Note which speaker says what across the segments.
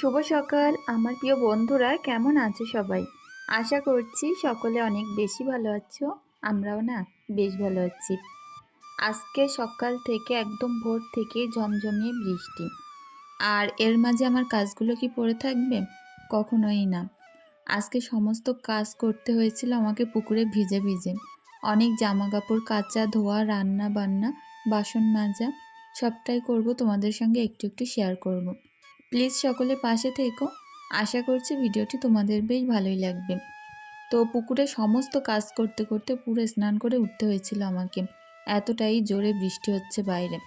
Speaker 1: শুভ সকাল। আমার প্রিয় বন্ধুরা, কেমন আছো সবাই? আশা করছি সকলে অনেক বেশি ভালো আছো, আমরাও না বেশ ভালো আছি। আজকে সকাল থেকে একদম ভোর থেকে ঝমঝমিয়ে বৃষ্টি। আর এর মাঝে আমার কাজগুলো কি পড়ে থাকবে? কখনোই না। আজকে সমস্ত কাজ করতে হয়েছিল আমাকে পুকুরে ভিজে ভিজে। অনেক জামা কাপড় কাচা, ধোয়া রান্না বান্না বাসন মাজা, সবটাই করব তোমাদের সঙ্গে একটু একটু শেয়ার করব। প্লিজ সকলে পাশে থেকো। আশা করছি ভিডিওটি তোমাদের বেশ ভালোই লাগবে। তো পুকুরে সমস্ত কাজ করতে করতে পুরো স্নান করে উঠতে হয়েছিল আমাকে। এতটাই জোরে বৃষ্টি হচ্ছে বাইরে।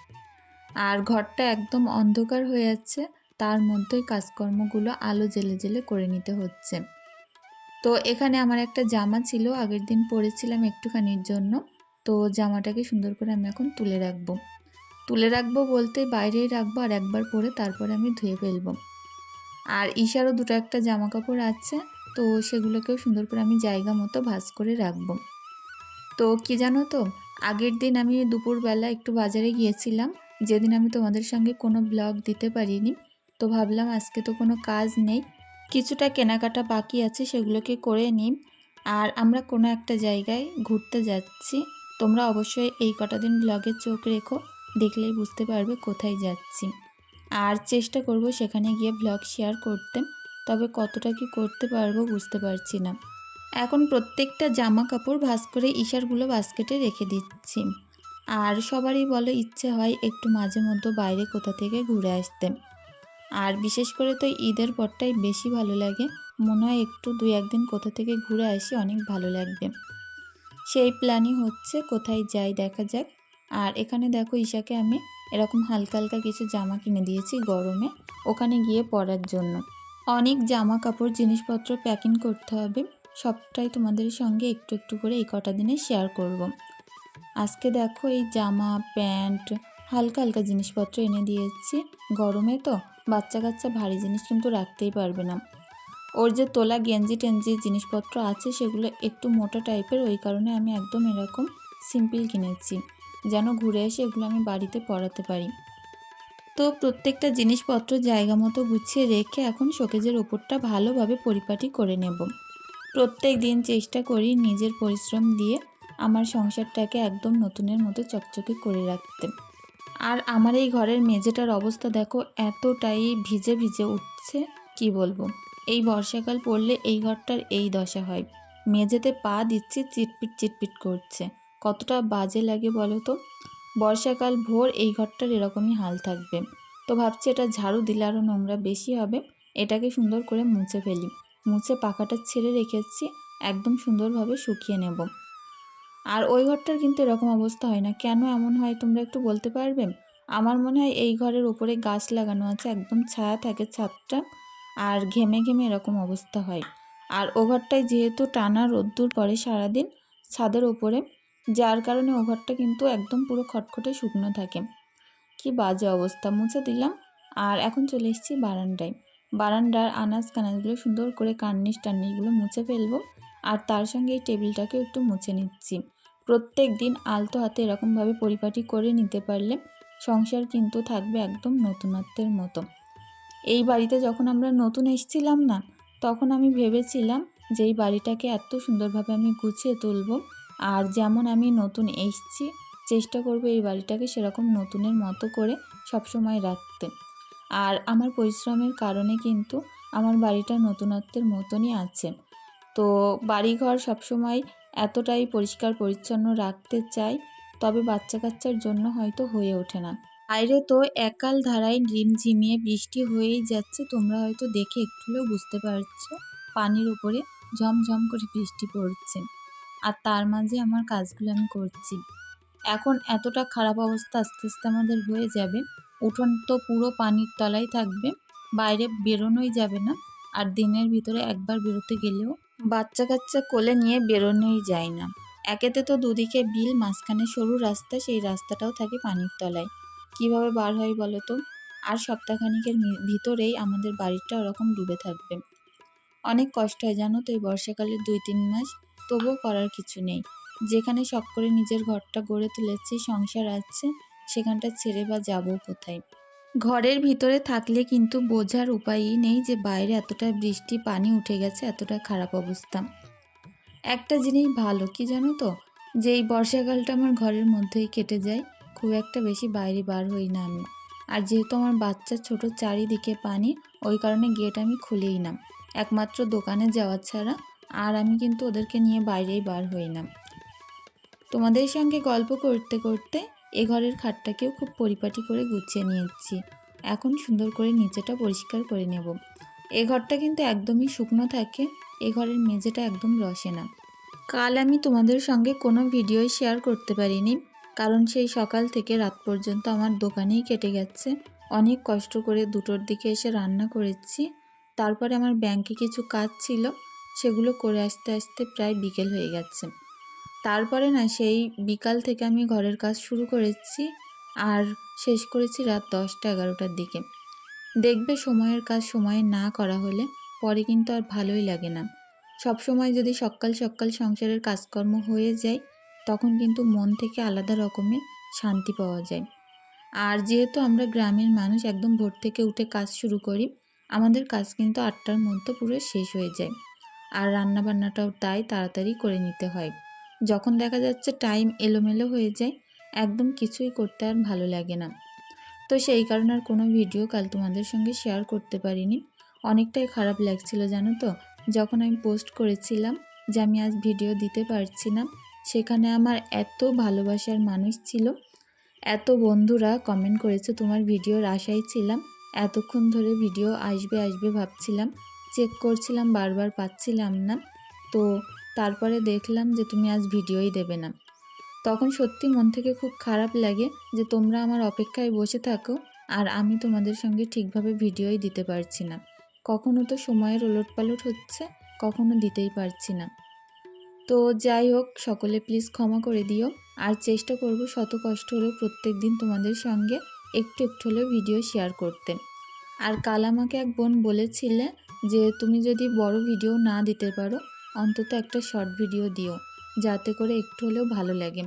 Speaker 1: আর ঘরটা একদম অন্ধকার হয়ে যাচ্ছে তার মধ্যেই কাজকর্মগুলো আলো জেলে জেলে করে নিতে হচ্ছে। তো এখানে আমার একটা জামা ছিল, আগের দিন পরেছিলাম একটুখানির জন্য। তো জামাটাকে সুন্দর করে আমি এখন তুলে রাখব। তুলে রাখব বলতে বাইরেই রাখব আর একবার পরে তারপরে আমি ধুয়ে ফেলব। আর ঈশারও দুটো একটা জামা কাপড় আছে, তো সেগুলোকেও সুন্দর করে আমি জায়গা মতো ভাজ করে রাখব। তো কি জানো তো, আগের দিন আমি দুপুরবেলা একটু বাজারে গিয়েছিলাম, যেদিন আমি তোমাদের সঙ্গে কোনো ব্লগ দিতে পারিনি, তো ভাবলাম আজকে তো কোনো কাজ নেই, কিছুটা কেনাকাটা বাকি আছে সেগুলোকে করে নিই। আর আমরা কোনো একটা জায়গায় ঘুরতে যাচ্ছি, তোমরা অবশ্যই এই কটা দিন ব্লগে চোখ রেখো। দেখলেই বুঝতে পারবে কোথায় যাচ্ছি। আর চেষ্টা করব সেখানে গিয়ে ব্লগ শেয়ার করতে, তবে কতটা কি করতে পারব বুঝতে পারছি না। এখন প্রত্যেকটা জামা কাপড় ভাস করে ইশারগুলো বাস্কেটে রেখে দিচ্ছি। আর সবারই বলে ইচ্ছে হয় একটু মাঝে মধ্যে বাইরে কোথা থেকে ঘুরে আসতে। আর বিশেষ করে তো ঈদের পরটাই বেশি ভালো লাগে। মনে হয় একটু দুই একদিন কোথা থেকে ঘুরে আসি অনেক ভালো লাগবে। সেই প্ল্যানই হচ্ছে কোথায় যাই দেখা যাক। আর এখানে দেখো ঈশাকে আমি এরকম হালকা হালকা কিছু জামা কিনে দিয়েছি গরমে, ওখানে গিয়ে পরার জন্য। অনেক জামা কাপড় জিনিসপত্র প্যাকিং করতে হবে, সবটাই তোমাদের সঙ্গে একটু একটু করে এই কটা দিনে শেয়ার করব। আজকে দেখো এই জামা, প্যান্ট, হালকা হালকা জিনিসপত্র এনে দিয়েছি। গরমে তো বাচ্চা কাচ্চা ভারী জিনিস কিন্তু রাখতেই পারবে না। ওর যে তোলা গেঞ্জি টেঞ্জি জিনিসপত্র আছে সেগুলো একটু মোটা টাইপের ওই কারণে আমি একদম এরকম সিম্পল কিনেছি। যেন ঘুরে এসে এগুলো আমি বাড়িতে পড়াতে পারি। তো প্রত্যেকটা জিনিসপত্র জায়গা মতো গুছিয়ে রেখে এখন শোকেজের ওপরটা ভালোভাবে পরিপাটি করে নেব। প্রত্যেক দিন চেষ্টা করি নিজের পরিশ্রম দিয়ে আমার সংসারটাকে একদম নতুনের মতো চকচকে করে রাখতে। আর আমার এই ঘরের মেঝেটার অবস্থা দেখো এতটাই ভিজে ভিজে উঠছে, কি বলব? এই বর্ষাকাল পড়লে এই ঘরটার এই দশা হয়। মেঝেতে পা দিচ্ছি, চিটপিট চিটপিট করছে। কতটা বাজে লাগে বলো তো? বর্ষাকাল, ভোর এই ঘরটার এরকমই হাল থাকবে। তো ভাবছি এটা ঝাড়ু দিলে আরও নোংরা বেশি হবে। এটাকে সুন্দর করে মুছে ফেলি। মুছে পাখাটা ছেড়ে রেখেছি, একদম সুন্দরভাবে শুকিয়ে নেব। আর ওই ঘরটার কিন্তু এরকম অবস্থা হয় না। কেন এমন হয় তোমরা একটু বলতে পারবে? আমার মনে হয় এই ঘরের ওপরে গাছ লাগানো আছে, একদম ছায়া থাকে ছাদটা, আর ঘেমে ঘেমে এরকম অবস্থা হয়। আর ও ঘরটায় যেহেতু টানা রোদ্দুর পরে সারাদিন, ছাদের ওপরে যার কারণে ও ঘরটা কিন্তু একদম পুরো খটখটে শুকনো থাকে। কি বাজে অবস্থা, মুছে দিলাম। আর এখন চলে এসেছি বারান্দায়। বারান্দার আনাজ কানাজগুলো সুন্দর করে কার্নিশ টার্নিশগুলো মুছে ফেলব। আর তার সঙ্গে এই টেবিলটাকে একটু মুছে নিচ্ছি। প্রত্যেক দিন আলতো হাতে এরকমভাবে পরিপাটি করে নিতে পারলে সংসার কিন্তু থাকবে একদম নতুনত্বের মতো। এই বাড়িতে যখন আমরা নতুন এসেছিলাম না, তখন আমি ভেবেছিলাম যে এই বাড়িটাকে এত সুন্দরভাবে আমি গুছিয়ে তুলবো। আর যেমন আমি নতুন এসছি, চেষ্টা করব এই বাড়িটাকে সেরকম নতুনের মতো করে সবসময় রাখতে। আর আমার পরিশ্রমের কারণে কিন্তু আমার বাড়িটা নতুনত্বের মতনই আছে। তো বাড়িঘর সবসময় এতটাই পরিষ্কার পরিচ্ছন্ন রাখতে চাই, তবে বাচ্চা কাচ্চার জন্য হয়তো হয়ে ওঠে না। বাইরে তো একাল ধারায় ঝিমিয়ে বৃষ্টি হয়েই যাচ্ছে, তোমরা হয়তো দেখে একটু বুঝতে পারছ, পানির উপরে ঝমঝম করে বৃষ্টি পড়ছে। আর তার মাঝে আমার কাজগুলো আমি করছি। এখন এতটা খারাপ অবস্থা আস্তে আস্তে আমাদের হয়ে যাবে। উঠোন তো পুরো পানির তলায় থাকবে, বাইরে বেরোনোই যাবে না। আর দিনের ভিতরে একবার বেরোতে গেলেও বাচ্চা কাচ্চা কোলে নিয়ে বেরোনোই যায় না। একেতে তো দুদিকে বিল, মাঝখানে সরু রাস্তা, সেই রাস্তাটাও থাকে পানির তলায়। কীভাবে বার হয় বলো তো? আর সপ্তাহখানিকের ভিতরেই আমাদের বাড়িটা ওরকম ডুবে থাকবে। অনেক কষ্ট হয় জানো তো এই বর্ষাকালের দুই তিন মাস? তবুও করার কিছু নেই। যেখানে শখ করে নিজের ঘরটা গড়ে তুলেছি, সংসার আছে, সেখানটা ছেড়ে বা যাব কোথায়? ঘরের ভিতরে থাকলে কিন্তু বোঝার উপায়ই নেই যে বাইরে এতটা বৃষ্টি, পানি উঠে গেছে, এতটা খারাপ অবস্থা। একটা জিনিস ভালো, কি জানো তো? যে এই বর্ষাকালটা আমার ঘরের মধ্যেই কেটে যায়, খুব একটা বেশি বাইরে বার হই না আমি। আর যেহেতু আমার বাচ্চা ছোট, চারিদিকে পানি, ওই কারণে গেট আমি খুলেই না। একমাত্র দোকানে যাওয়া ছাড়া আর আমি কিন্তু ওদেরকে নিয়ে বাইরেই বার হই না। তোমাদের সঙ্গে গল্প করতে করতে এ ঘরের খাটটাকেও খুব পরিপাটি করে গুছিয়ে নিয়েছি। এখন সুন্দর করে নিচেটা পরিষ্কার করে নেব। এ ঘরটা কিন্তু একদমই শুকনো থাকে, এ ঘরের মেঝেটা একদম রসে না। কাল আমি তোমাদের সঙ্গে কোনো ভিডিও শেয়ার করতে পারিনি, কারণ সেই সকাল থেকে রাত পর্যন্ত আমার দোকানেই কেটে গেছে। অনেক কষ্ট করে দুটোর দিকে এসে রান্না করেছি, তারপরে আমার ব্যাংকে কিছু কাজ ছিল সেগুলো করে আসতে আসতে প্রায় বিকেল হয়ে গেছে। তারপরে না, সেই বিকাল থেকে আমি ঘরের কাজ শুরু করেছি আর শেষ করেছি রাত দশটা এগারোটার দিকে। দেখবে সময়ের কাজ সময়ে না করা হলে পরে কিন্তু আর ভালোই লাগে না। সব সময় যদি সকাল সকাল সংসারের কাজকর্ম হয়ে যায়, তখন কিন্তু মন থেকে আলাদা রকমের শান্তি পাওয়া যায়। আর যেহেতু আমরা গ্রামের মানুষ, একদম ভোর থেকে উঠে কাজ শুরু করি, আমাদের কাজ কিন্তু আটটার মধ্যে পুরো শেষ হয়ে যায়। আর রান্নাবান্নাটাও তাই তাড়াতাড়ি করে নিতে হয়। যখন দেখা যাচ্ছে টাইম এলোমেলো হয়ে যায়, একদম কিছুই করতে আর ভালো লাগে না। তো সেই কারণে আর কোনো ভিডিও কাল তোমাদের সঙ্গে শেয়ার করতে পারিনি। অনেকটাই খারাপ লাগছিল জানো তো? যখন আমি পোস্ট করেছিলাম যে আমি আজ ভিডিও দিতে পারছি না, সেখানে আমার এত ভালোবাসার মানুষ ছিল, এত বন্ধুরা কমেন্ট করেছে, তোমার ভিডিওর আশায় ছিলাম, এতক্ষণ ধরে ভিডিও আসবে আসবে ভাবছিলাম চেক করছিলাম, বারবার পাচ্ছিলাম না। তো তারপরে দেখলাম যে তুমি আজ ভিডিওই দেবে না। তখন সত্যি মন থেকে খুব খারাপ লাগে যে তোমরা আমার অপেক্ষায় বসে থাকো আর আমি তোমাদের সঙ্গে ঠিকভাবে ভিডিওই দিতে পারছি না। কখনো তো সময়ের ওলটপালট হচ্ছে, কখনো দিতেই পারছি না। তো যাই হোক, সকলে প্লিজ ক্ষমা করে দিও। আর চেষ্টা করব শত কষ্ট হলেও প্রত্যেক দিন তোমাদের সঙ্গে একটু একটু হলেও ভিডিও শেয়ার করতে। আর কাল আমাকে এক বোন বলেছিলে যে তুমি যদি বড় ভিডিও না দিতে পারো, অন্তত একটা শর্ট ভিডিও দিও, যাতে করে একটু হলেও ভালো লাগে।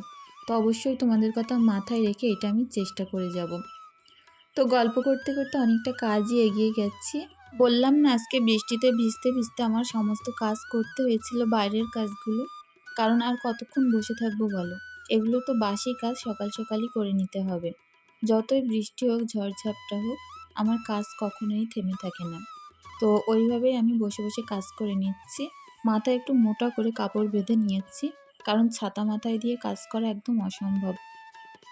Speaker 1: তো অবশ্যই তোমাদের কথা মাথায় রেখে এটা আমি চেষ্টা করে যাব। তো গল্প করতে করতে অনেকটা কাজই এগিয়ে গেছি। বললাম না, আজকে বৃষ্টিতে ভিজতে ভিজতে আমার সমস্ত কাজ করতে হয়েছিল বাইরের কাজগুলো। কারণ আর কতক্ষণ বসে থাকব বলো? এগুলো তো বাসি কাজ, সকাল সকালই করে নিতে হবে। যতই বৃষ্টি হোক, ঝড়ঝাপটা হোক, আমার কাজ কখনোই থেমে থাকে না। তো ওইভাবেই আমি বসে বসে কাজ করে নিচ্ছি। মাথায় একটু মোটা করে কাপড় বেঁধে নিয়েছি, কারণ ছাতা মাথায় দিয়ে কাজ করা একদম অসম্ভব।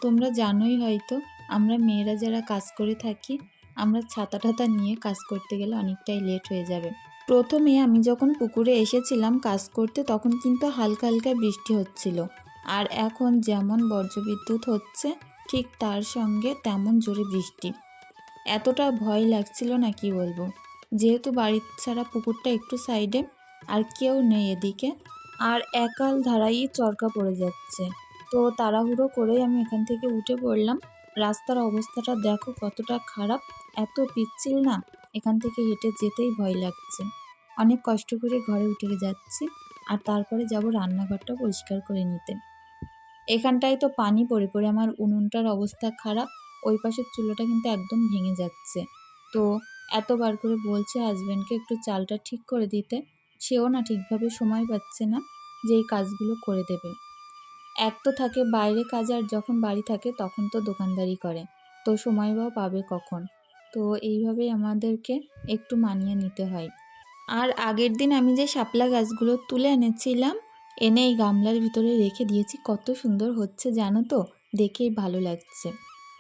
Speaker 1: তোমরা জানোই হয়তো, আমরা মেয়েরা যারা কাজ করে থাকি, আমরা ছাতা টাতা নিয়ে কাজ করতে গেলে অনেকটাই লেট হয়ে যাবে। প্রথমে আমি যখন পুকুরে এসেছিলাম কাজ করতে, তখন কিন্তু হালকা হালকা বৃষ্টি হচ্ছিল। আর এখন যেমন বজ্রবিদ্যুৎ হচ্ছে, ঠিক তার সঙ্গে তেমন জোরে বৃষ্টি। এতটা ভয় লাগছিল না, কি বলব? যেহেতু বাড়ির ছাড়া পুকুরটা একটু সাইডে, আর কেউ নেই এদিকে। আর একাল ধারাই চরকা পড়ে যাচ্ছে। তো তাড়াহুড়ো করেই আমি এখান থেকে উঠে পড়লাম। রাস্তার অবস্থাটা দেখো কতটা খারাপ। এত পিচ্ছিল না, এখান থেকে হেঁটে যেতেই ভয় লাগছে। অনেক কষ্ট করে ঘরে উঠে যাচ্ছি, আর তারপরে যাব রান্নাঘরটা পরিষ্কার করে নিতে। এখানটায় তো পানি পড়ে পড়ে, আমার উনুনটার অবস্থা খারাপ। ওই পাশের চুলোটা কিন্তু একদম ভেঙে যাচ্ছে। তো এতবার করে বলছে হাজব্যান্ডকে একটু চালটা ঠিক করে দিতে। সেও না ঠিকভাবে সময় পাচ্ছে না যে এই কাজগুলো করে দেবে। এক তো থাকে বাইরে কাজ আর যখন বাড়ি থাকে তখন তো দোকানদারি করে। তো সময় বা পাবে কখন? তো এইভাবেই আমাদেরকে একটু মানিয়ে নিতে হয়। আর আগের দিন আমি যে শাপলা গাছগুলো তুলে এনেছিলাম, এনে এই গামলার ভিতরে রেখে দিয়েছি। কত সুন্দর হচ্ছে জানো তো? দেখেই ভালো লাগছে।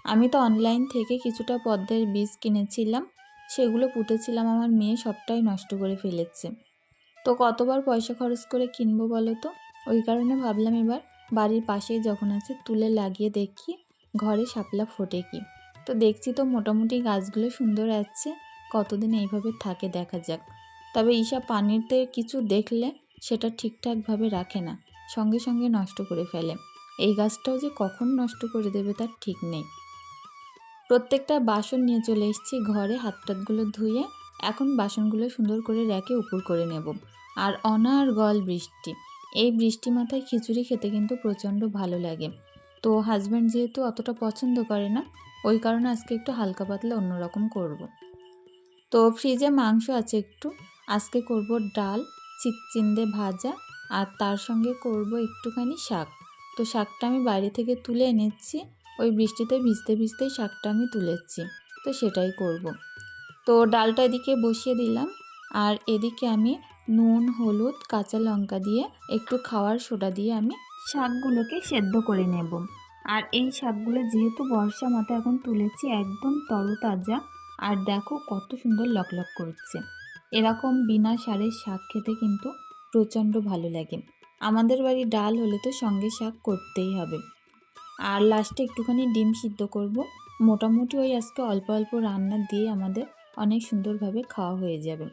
Speaker 1: আমি তো অনলাইন থেকে কিছুটা পদ্মের বীজ কিনেছিলাম। সেগুলো পুঁতেছিলাম আমার মেয়ে সবটাই নষ্ট করে ফেলেছে। তো কতবার পয়সা খরচ করে কিনবো বলো তো? ওই কারণে ভাবলাম এবার বাড়ির পাশেই যখন আছে তুলে লাগিয়ে দেখি, ঘরে শাপলা ফোটে কি। তো দেখছি তো মোটামুটি গাছগুলো সুন্দর আছে, কতদিন এইভাবে থাকে দেখা যাক। তবে ঈশা পানিতে কিছু দেখলে সেটা ঠিকঠাকভাবে রাখে না, সঙ্গে সঙ্গে নষ্ট করে ফেলে। এই গাছটাও যে কখন নষ্ট করে দেবে তার ঠিক নেই। প্রত্যেকটা বাসন নিয়ে চলে এসেছি ঘরে হাত টাতগুলো ধুয়ে। এখন বাসনগুলো সুন্দর করে র্যাকে উপর করে নেব। আর অনার গল বৃষ্টি। এই বৃষ্টি মাথায় খিচুড়ি খেতে কিন্তু প্রচণ্ড ভালো লাগে। তো হাজব্যান্ড যেহেতু অতটা পছন্দ করে না, ওই কারণে আজকে একটু হালকা পাতলা অন্যরকম করব। তো ফ্রিজে মাংস আছে একটু। আজকে করব ডাল চিকচিন্দে ভাজা আর তার সঙ্গে করব একটুখানি শাক। তো শাকটা আমি বাইরে থেকে তুলে এনেছি। ওই বৃষ্টিতে ভিজতে ভিজতেই শাকটা আমি তুলেছি, তো সেটাই করব। তো ডালটা এদিকে বসিয়ে দিলাম, আর এদিকে আমি নুন, হলুদ, কাঁচা লঙ্কা দিয়ে একটু খাওয়ার সোডা দিয়ে আমি শাকগুলোকে সেদ্ধ করে নেব। আর এই শাকগুলো যেহেতু বর্ষা মাথা এখন তুলেছি, একদম তরতাজা, আর দেখো কত সুন্দর লকলক করছে। এরকম বিনা সারের শাক খেতে কিন্তু প্রচণ্ড ভালো লাগে। আমাদের বাড়ি ডাল হলে তো সঙ্গে শাক করতেই হবে। আর লাস্টে একটুখানি ডিম সিদ্ধ করব। মোটামুটি ওই আজকে অল্প অল্প রান্না দিয়ে আমাদের অনেক সুন্দরভাবে খাওয়া হয়ে যাবে।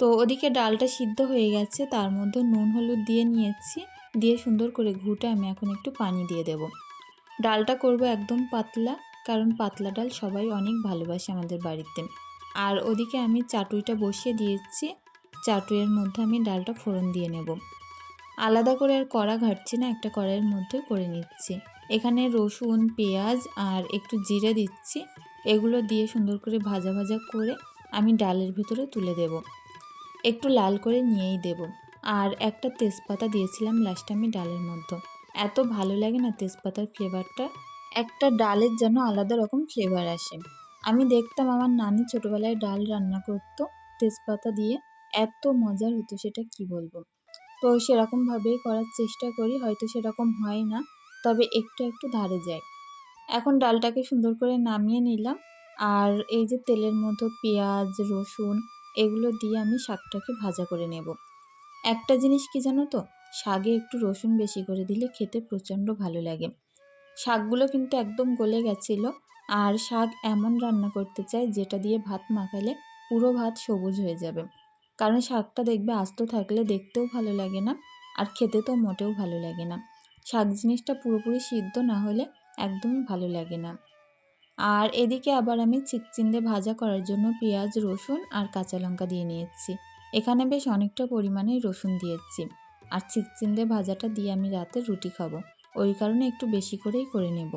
Speaker 1: তো ওদিকে ডালটা সিদ্ধ হয়ে গেছে, তার মধ্যে নুন হলুদ দিয়ে নিয়েছি। দিয়ে সুন্দর করে ঘুটে আমি এখন একটু পানি দিয়ে দেব। ডালটা করব একদম পাতলা, কারণ পাতলা ডাল সবাই অনেক ভালোবাসে আমাদের বাড়িতে। আর ওদিকে আমি চাটুইটা বসিয়ে দিয়েছি, চাটুইয়ের মধ্যে আমি ডালটা ফোড়ন দিয়ে নেব। আলাদা করে আর কড়া ঘাটছি না, একটা কড়াইয়ের মধ্যে করে নিচ্ছি। এখানে রসুন, পেঁয়াজ আর একটু জিরে দিচ্ছি। এগুলো দিয়ে সুন্দর করে ভাজা ভাজা করে আমি ডালের ভিতরে তুলে দেব। একটু লাল করে নিয়েই দেব। আর একটা তেজপাতা দিয়েছিলাম লাস্টে আমি ডালের মধ্যে। এত ভালো লাগে না তেজপাতার ফ্লেভারটা একটা ডালের যেন আলাদা রকম ফ্লেভার আসে। আমি দেখতাম আমার নানি ছোটোবেলায় ডাল রান্না করতো তেজপাতা দিয়ে। এত মজার হতো সেটা কি বলব? তো সেরকমভাবেই করার চেষ্টা করি, হয়তো সেরকম হয় না। তবে একটু একটু ধারে যায় এখন ডালটাকে সুন্দর করে নামিয়ে নিলাম। আর এই যে তেলের মধ্যে পেঁয়াজ, রসুন, এগুলো দিয়ে আমি শাকটাকে ভাজা করে নেব। একটা জিনিস কি জানো তো? শাকে একটু রসুন বেশি করে দিলে খেতে প্রচণ্ড ভালো লাগে। শাকগুলো কিন্তু একদম গলে গেছিল। আর শাক এমন রান্না করতে চাই যেটা দিয়ে ভাত মাখালে পুরো ভাত সবুজ হয়ে যাবে। কারণ শাকটা দেখবে আস্ত থাকলে দেখতেও ভালো লাগে না, আর খেতে তো মোটেও ভালো লাগে না। শাক জিনিসটা পুরোপুরি সিদ্ধ না হলে একদমই ভালো লাগে না। আর এদিকে আবার আমি চিকচিন্দে ভাজা করার জন্য পেঁয়াজ, রসুন আর কাঁচা লঙ্কা দিয়ে নিয়েছি। এখানে বেশ অনেকটা পরিমাণে রসুন দিয়েছি। আর চিকচিন্দে ভাজাটা দিয়ে আমি রাতে রুটি খাব। ওই কারণে একটু বেশি করেই করে নেব।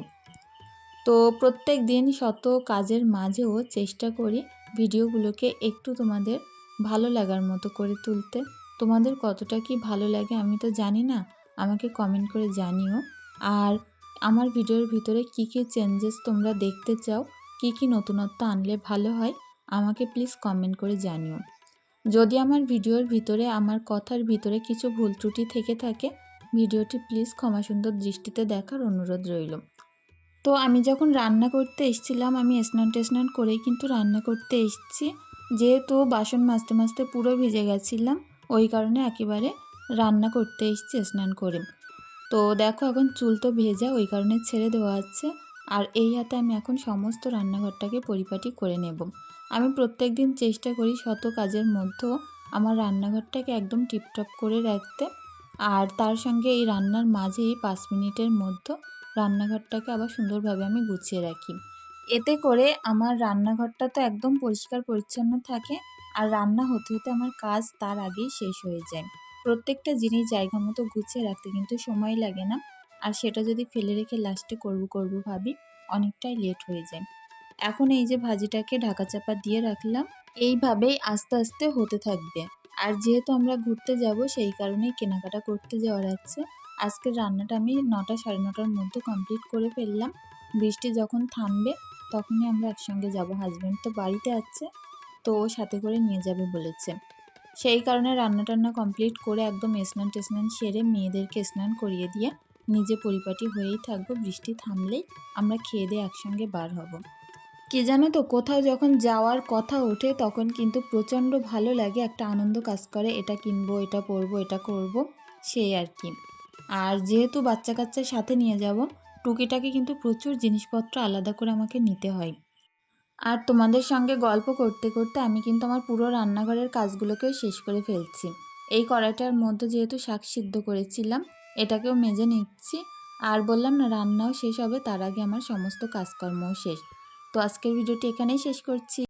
Speaker 1: তো প্রত্যেক দিন শত কাজের মাঝেও চেষ্টা করি ভিডিওগুলোকে একটু তোমাদের ভালো লাগার মতো করে তুলতে। তোমাদের কতটা কি ভালো লাগে আমি তো জানি না। আমাকে কমেন্ট করে জানিও। আর আমার ভিডিওর ভিতরে কি কি চেঞ্জেস তোমরা দেখতে চাও, কি কি নতুনত্ব আনলে ভালো হয়, আমাকে প্লিজ কমেন্ট করে জানিও। যদি আমার ভিডিওর ভিতরে, আমার কথার ভিতরে কিছু ভুল ত্রুটি থেকে থাকে, ভিডিওটি প্লিজ ক্ষমা সুন্দর দৃষ্টিতে দেখার অনুরোধ রইল। তো আমি যখন রান্না করতে এসেছিলাম, আমি স্নান টেস্নান করেই কিন্তু রান্না করতে এসেছি। যেহেতু বাসন মাজতে মাজতে পুরো ভিজে গেছিলাম, ওই কারণে একেবারে রান্না করতে এসেছি, স্নান করে। তো দেখো এখন চুল তো ভেজা, ওই কারণে ছেড়ে দেওয়া আছে। আর এই হাতে আমি এখন সমস্ত রান্নাঘরটাকে পরিপাটি করে নেব। আমি প্রত্যেক দিন চেষ্টা করি শত কাজের মধ্যেও আমার রান্নাঘরটাকে একদম টিপটপ করে রাখতে। আর তার সঙ্গে এই রান্নার মাঝেই পাঁচ মিনিটের মধ্যে রান্নাঘরটাকে আবার সুন্দরভাবে আমি গুছিয়ে রাখি। এতে করে আমার রান্নাঘরটা তো একদম পরিষ্কার পরিচ্ছন্ন থাকে, আর রান্না হতে হতে আমার কাজ তার আগেই শেষ হয়ে যায়। প্রত্যেকটা জিনিস জায়গা মতো গুছিয়ে রাখতে কিন্তু সময় লাগে না। আর সেটা যদি ফেলে রেখে লাস্টে করব করব ভাবি, অনেকটাই লেট হয়ে যায়। এখন এই যে ভাজিটাকে ঢাকা চাপা দিয়ে রাখলাম, এইভাবেই আস্তে আস্তে হতে থাকবে। আর যেহেতু আমরা ঘুরতে যাব, সেই কারণেই কেনাকাটা করতে যাওয়ার আছে। আজকের রান্নাটা আমি নটা সাড়ে নটার মধ্যে কমপ্লিট করে ফেললাম। বৃষ্টি যখন থামবে, তখনই আমরা একসঙ্গে যাব। হাজব্যান্ড তো বাড়িতে আছে, তো ও সাথে করে নিয়ে যাবে বলেছে। সেই কারণে রান্না টান্না কমপ্লিট করে একদম স্নান টেস্নান সেরে মেয়েদেরকে স্নান করিয়ে দিয়ে নিজে পরিপাটি হয়েই থাকব। বৃষ্টি থামলেই আমরা খেয়ে দিয়ে একসঙ্গে বার হব। কে জানো তো কোথাও যখন যাওয়ার কথা ওঠে তখন কিন্তু প্রচণ্ড ভালো লাগে, একটা আনন্দ কাজ করে, এটা কিনবো, এটা পরবো, এটা করব, সেই আর কি। আর যেহেতু বাচ্চা কাচ্চার সাথে নিয়ে যাব, টুকিটাকি কিন্তু প্রচুর জিনিসপত্র আলাদা করে আমাকে নিতে হয়। আর তোমাদের সঙ্গে গল্প করতে করতে আমি কিন্তু আমার পুরো রান্নাঘরের কাজগুলোকেও শেষ করে ফেলছি। এই কড়াইটার মধ্যে যেহেতু শাক সিদ্ধ করেছিলাম, এটাকেও মেজে নিচ্ছি। আর বললাম না, রান্নাও শেষ হবে, তার আগে আমার সমস্ত কাজকর্মও শেষ। তো আজকের ভিডিওটি এখানেই শেষ করছি।